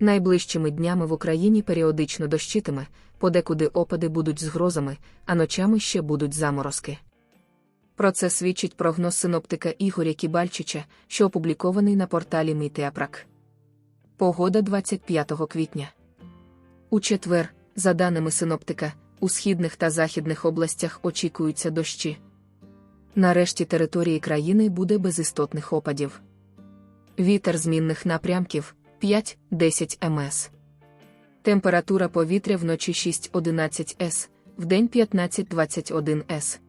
Найближчими днями в Україні періодично дощитиме, подекуди опади будуть з грозами, а ночами ще будуть заморозки. Про це свідчить прогноз синоптика Ігоря Кібальчича, що опублікований на порталі Мітеапрак. Погода 25 квітня. У четвер, за даними синоптика, у східних та західних областях очікуються дощі. Нарешті території країни буде без істотних опадів. Вітер змінних напрямків 5-10 МС. Температура повітря вночі 6-11 С, вдень 15-21 С.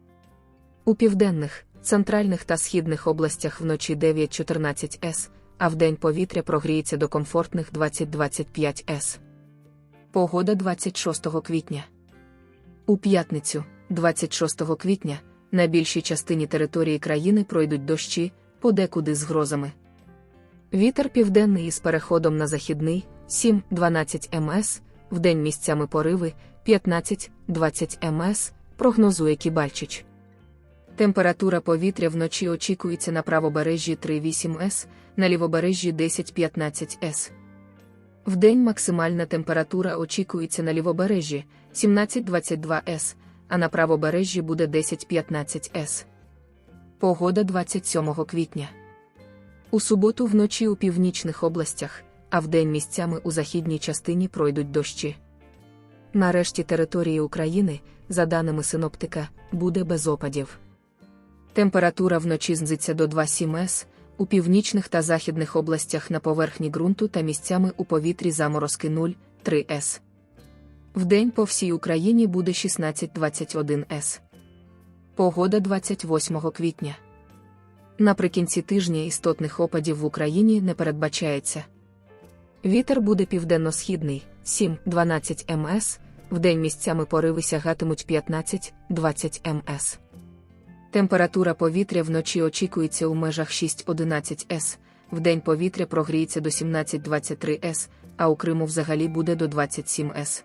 У південних, центральних та східних областях вночі 9-14 С, а вдень повітря прогріється до комфортних 20-25 С. Погода 26 квітня. У п'ятницю, 26 квітня, на більшій частині території країни пройдуть дощі, подекуди з грозами. Вітер південний із переходом на західний 7-12 МС, вдень місцями пориви 15-20 МС, прогнозує Кібальчич. Температура повітря вночі очікується на правобережжі 3-8 С, на лівобережжі 10-15 С. Вдень максимальна температура очікується на лівобережжі 17-22 С, а на правобережжі буде 10-15 С. Погода 27 квітня. У суботу вночі у північних областях, а вдень місцями у західній частині пройдуть дощі. Нарешті території України, за даними синоптика, буде без опадів. Температура вночі знизиться до 2-7 С, у північних та західних областях на поверхні ґрунту та місцями у повітрі заморозки 0-3 С. Вдень по всій Україні буде 16-21 С. Погода 28 квітня. Наприкінці тижня істотних опадів в Україні не передбачається. Вітер буде південно-східний 7-12 МС, вдень місцями пориви сягатимуть 15-20 МС. Температура повітря вночі очікується у межах 6-11 С, вдень повітря прогріється до 17-23 С, а у Криму взагалі буде до 27 С.